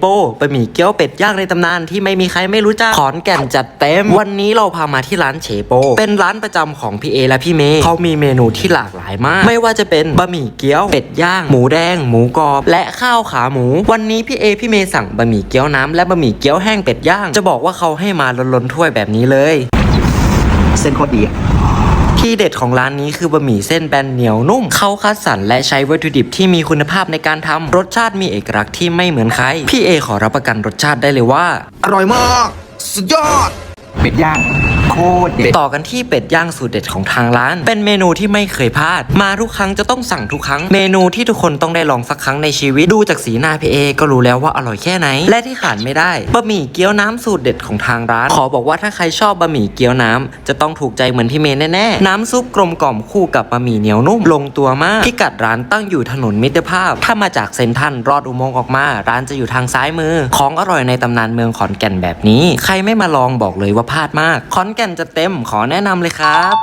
โปบะหมี่เกี๊ยวเป็ดย่างในตำนานที่ไม่มีใครไม่รู้จักขอนแก่นจัดเต็ม วันนี้เราพามาที่ร้านเฉโปเป็นร้านประจำของพี่เอและพี่เมย์เขามีเมนูที่หลากหลายมาก ไม่ว่าจะเป็นบะหมี่เกี๊ยวเป็ดย่าง หมูแดง หมูกรอบ และข้าวขาหมู วันนี้พี่เอพี่เมย์สั่งบะหมี่เกี๊ยวน้ำและบะหมี่เกี๊ยวแห้งเป็ดย่าง จะบอกว่าเขาให้มาล้นๆถ้วยแบบนี้เลย เส้นโคตรดีอะที่เด็ดของร้านนี้คือบะหมี่เส้นแบนเหนียวนุ่ม เขาคัดสรรและใช้วัตถุดิบที่มีคุณภาพในการทำรสชาติมีเอกลักษณ์ที่ไม่เหมือนใคร พี่เอขอรับประกันรสชาติได้เลยว่า อร่อยมาก สุดยอด เป็ดย่างโค ตรเด็ดต่อกันที่เป็ดย่างสูตรเด็ดของทางร้าน เป็นเมนูที่ไม่เคยพลาด มาทุกครั้งจะต้องสั่งทุกครั้ง เมนูที่ทุกคนต้องได้ลองสักครั้งในชีวิตดูจากสีหน้าพี่เอก็รู้แล้วว่าอร่อยแค่ไหน และที่ขาดไม่ได้บะหมี่เกี๊ยวน้ำสูตรเด็ดของทางร้าน ขอบอกว่าถ้าใครชอบบะหมี่เกี๊ยวน้ำจะต้องถูกใจเหมือนพี่เมย์แน่ๆน้ำซุปกลมกล่อมคู่กับบะหมี่เหนียวนุ่มลงตัวมากพิกัดร้านตั้งอยู่ถนนมิตรภาพ ถ้ามาจากเซนทรันรอดอุโมงค์ออกมา ร้านจะอยู่ทางซ้ายมือ ของอร่อยในตำนานเมืองขอนแก่นแบบนี้ ใครไม่มาลองบอกเลยว่าพลาดมากขอนแก่นจะเต็มขอแนะนำเลยครับ